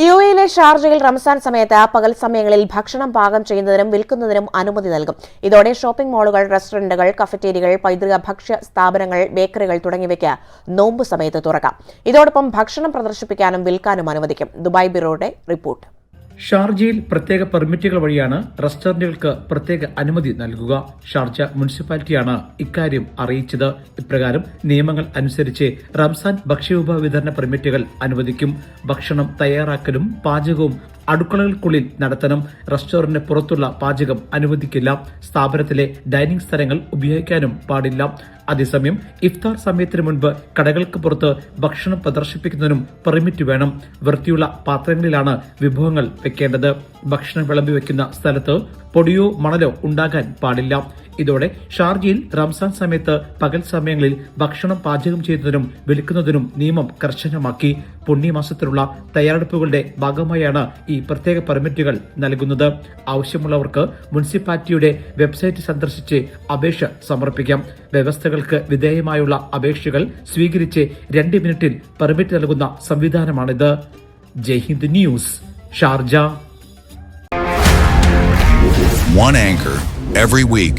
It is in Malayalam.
യു എയിലെ ഷാർജയിൽ റംസാൻ സമയത്ത് പകൽ സമയങ്ങളിൽ ഭക്ഷണം പാകം ചെയ്യുന്നതിനും വിൽക്കുന്നതിനും അനുമതി നൽകും. ഇതോടെ ഷോപ്പിംഗ് മാളുകൾ റെസ്റ്റോറന്റുകൾ കഫറ്റേരിയകൾ പൈതൃക ഭക്ഷ്യ സ്ഥാപനങ്ങൾ ബേക്കറികൾ തുടങ്ങിയവയ്ക്ക് നോമ്പ് സമയത്ത് തുറക്കാം. ഇതോടൊപ്പം ഭക്ഷണം പ്രദർശിപ്പിക്കാനും വിൽക്കാനും അനുവദിക്കും. ദുബായ് ബ്യൂറോയുടെ റിപ്പോർട്ട്. ഷാർജയിൽ പ്രത്യേക പെർമിറ്റുകൾ വഴിയാണ് റെസ്റ്റോറന്റുകൾക്ക് പ്രത്യേക അനുമതി നൽകുക. ഷാർജ മുനിസിപ്പാലിറ്റിയാണ് ഇക്കാര്യം അറിയിച്ചത്. ഇപ്രകാരം നിയമങ്ങൾ അനുസരിച്ച് റംസാൻ ഭക്ഷ്യവിഭവ വിതരണ പെർമിറ്റുകൾ അനുവദിക്കും. ഭക്ഷണം തയ്യാറാക്കലും പാചകവും അടുക്കളകൾക്കുള്ളിൽ നടത്തണം. റെസ്റ്റോറന്റിന് പുറത്തുള്ള പാചകം അനുവദിക്കില്ല. സ്ഥാപനത്തിലെ ഡൈനിങ് സ്ഥലങ്ങൾ ഉപയോഗിക്കാനും പാടില്ല. അതേസമയം ഇഫ്താർ സമയത്തിന് മുൻപ് കടകൾക്ക് പുറത്ത് ഭക്ഷണം പ്രദർശിപ്പിക്കുന്നതിനും പെർമിറ്റ് വേണം. വൃത്തിയുള്ള പാത്രങ്ങളിലാണ് വിഭവങ്ങൾ വെക്കേണ്ടത്. ഭക്ഷണം വിളമ്പി വെക്കുന്ന സ്ഥലത്ത് പൊടിയോ മണലോ ഉണ്ടാകാൻ പാടില്ല. ഇതോടെ ഷാർജയിൽ റംസാൻ സമയത്ത് പകൽ സമയങ്ങളിൽ ഭക്ഷണം പാചകം ചെയ്യുന്നതിനും വിൽക്കുന്നതിനും നിയമം കർശനമാക്കി പുണ്യമാസത്തിലുള്ള തയ്യാറെടുപ്പുകളുടെ ഭാഗമായാണ് ഈ പ്രത്യേക പെർമിറ്റുകൾ നൽകുന്നത്. ആവശ്യമുള്ളവർക്ക് മുനിസിപ്പാലിറ്റിയുടെ വെബ്സൈറ്റ് സന്ദർശിച്ച് അപേക്ഷ സമർപ്പിക്കാം. വ്യവസ്ഥകൾക്ക് വിധേയമായുള്ള അപേക്ഷകൾ സ്വീകരിച്ച് രണ്ട് മിനിറ്റിൽ പെർമിറ്റ് നൽകുന്ന സംവിധാനമാണിത്. Jaihind news Sharjah. One anchor. Every week,